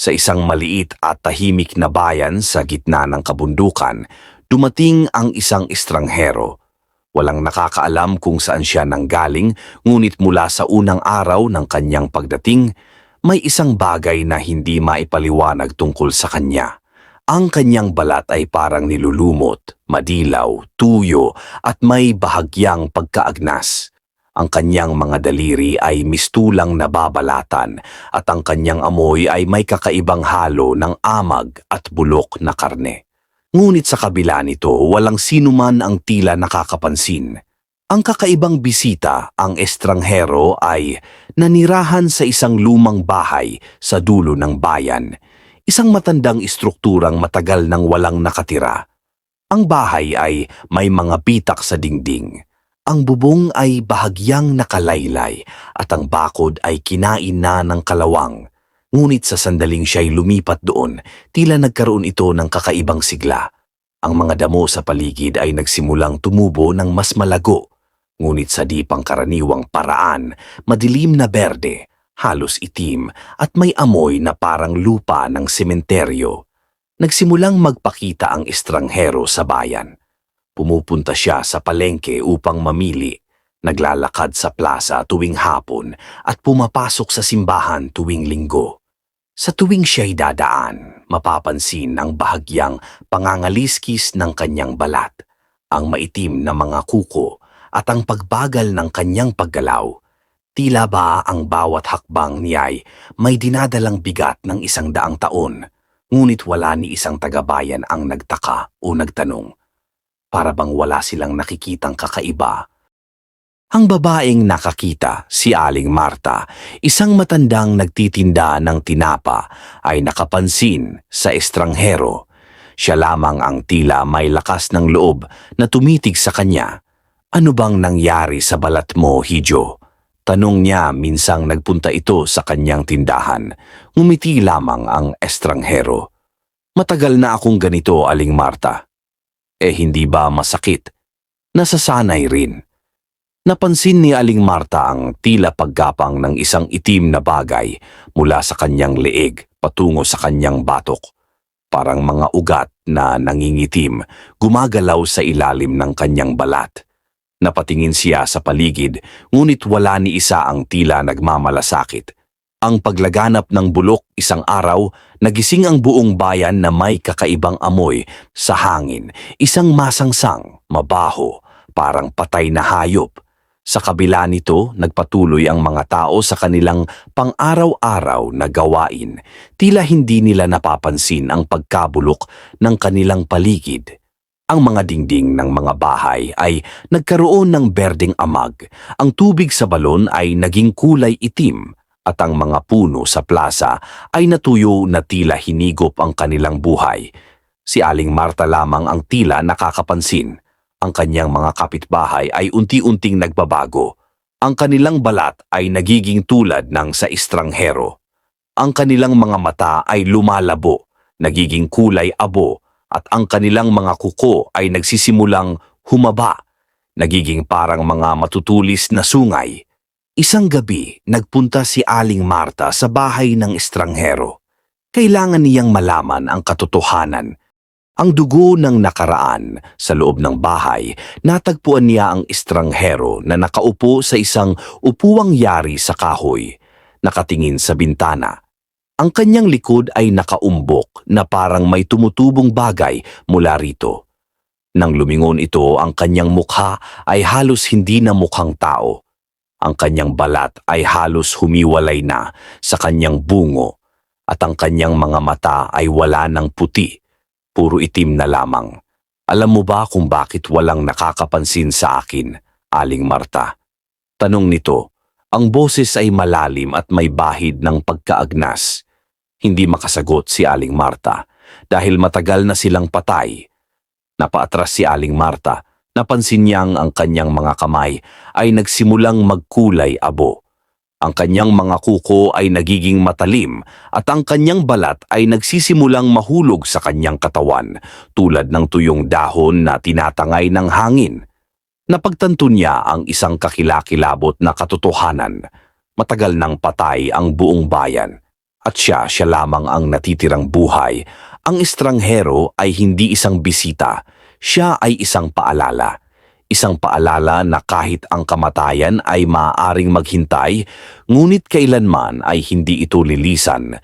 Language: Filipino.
Sa isang maliit at tahimik na bayan sa gitna ng kabundukan, dumating ang isang estranghero. Walang nakakaalam kung saan siya nanggaling, ngunit mula sa unang araw ng kanyang pagdating, may isang bagay na hindi maipaliwanag tungkol sa kanya. Ang kanyang balat ay parang nilulumot, madilaw, tuyo at may bahagyang pagkaagnas. Ang kanyang mga daliri ay mistulang nababalatan at ang kanyang amoy ay may kakaibang halo ng amag at bulok na karne. Ngunit sa kabila nito, walang sinuman ang tila nakakapansin. Ang kakaibang bisita, ang estranghero, ay nanirahan sa isang lumang bahay sa dulo ng bayan. Isang matandang istrukturang matagal nang walang nakatira. Ang bahay ay may mga pitak sa dingding. Ang bubong ay bahagyang nakalaylay at ang bakod ay kinain na ng kalawang. Ngunit sa sandaling siya'y lumipat doon, tila nagkaroon ito ng kakaibang sigla. Ang mga damo sa paligid ay nagsimulang tumubo ng mas malago. Ngunit sa di pangkaraniwang paraan, madilim na berde, halos itim at may amoy na parang lupa ng sementeryo. Nagsimulang magpakita ang estranghero sa bayan. Pumupunta siya sa palengke upang mamili, naglalakad sa plaza tuwing hapon at pumapasok sa simbahan tuwing linggo. Sa tuwing siya'y dadaan, mapapansin ang bahagyang pangangaliskis ng kanyang balat, ang maitim na mga kuko at ang pagbagal ng kanyang paggalaw. Tila ba ang bawat hakbang niya'y may dinadalang bigat ng isang daang taon, ngunit wala ni isang tagabayan ang nagtaka o nagtanong para bang wala silang nakikitang kakaiba. Ang babaeng nakakita, si Aling Marta, isang matandang nagtitinda ng tinapa, ay nakapansin sa estranghero. Siya lamang ang tila may lakas ng loob na tumitig sa kanya. Ano bang nangyari sa balat mo, Hijo? Tanong niya minsang nagpunta ito sa kanyang tindahan. Ngumiti lamang ang estranghero. Matagal na akong ganito, Aling Marta. Eh hindi ba masakit? Nasasanay rin. Napansin ni Aling Marta ang tila paggapang ng isang itim na bagay mula sa kanyang leeg patungo sa kanyang batok. Parang mga ugat na nangingitim, gumagalaw sa ilalim ng kanyang balat. Napatingin siya sa paligid, ngunit wala ni isa ang tila nagmamalasakit. Ang paglaganap ng bulok isang araw, nagising ang buong bayan na may kakaibang amoy sa hangin, isang masangsang, mabaho, parang patay na hayop. Sa kabila nito, nagpatuloy ang mga tao sa kanilang pang-araw-araw na gawain. Tila hindi nila napapansin ang pagkabulok ng kanilang paligid. Ang mga dingding ng mga bahay ay nagkaroon ng berdeng amag. Ang tubig sa balon ay naging kulay itim at ang mga puno sa plaza ay natuyo na tila hinigop ang kanilang buhay. Si Aling Marta lamang ang tila nakakapansin. Ang kanyang mga kapitbahay ay unti-unting nagbabago. Ang kanilang balat ay nagiging tulad ng sa estranghero. Ang kanilang mga mata ay lumalabo, nagiging kulay abo, at ang kanilang mga kuko ay nagsisimulang humaba, nagiging parang mga matutulis na sungay. Isang gabi, nagpunta si Aling Marta sa bahay ng estranghero. Kailangan niyang malaman ang katotohanan. Ang dugo ng nakaraan sa loob ng bahay, natagpuan niya ang estranghero na nakaupo sa isang upuwang yari sa kahoy, nakatingin sa bintana. Ang kanyang likod ay nakaumbok na parang may tumutubong bagay mula rito. Nang lumingon ito, ang kanyang mukha ay halos hindi na mukhang tao. Ang kanyang balat ay halos humiwalay na sa kanyang bungo at ang kanyang mga mata ay wala ng puti, puro itim na lamang. Alam mo ba kung bakit walang nakakapansin sa akin, Aling Marta? Tanong nito, ang boses ay malalim at may bahid ng pagkaagnas. Hindi makasagot si Aling Marta dahil matagal na silang patay. Napaatras si Aling Marta Napansin niyang ang kanyang mga kamay ay nagsimulang magkulay abo. Ang kanyang mga kuko ay nagiging matalim at ang kanyang balat ay nagsisimulang mahulog sa kanyang katawan tulad ng tuyong dahon na tinatangay ng hangin. Napagtanto niya ang isang kakilakilabot na katotohanan. Matagal nang patay ang buong bayan. at siya siya lamang ang natitirang buhay, ang estranghero ay hindi isang bisita, siya ay isang paalala. Isang paalala na kahit ang kamatayan ay maaaring maghintay, ngunit kailanman ay hindi ito lilisan.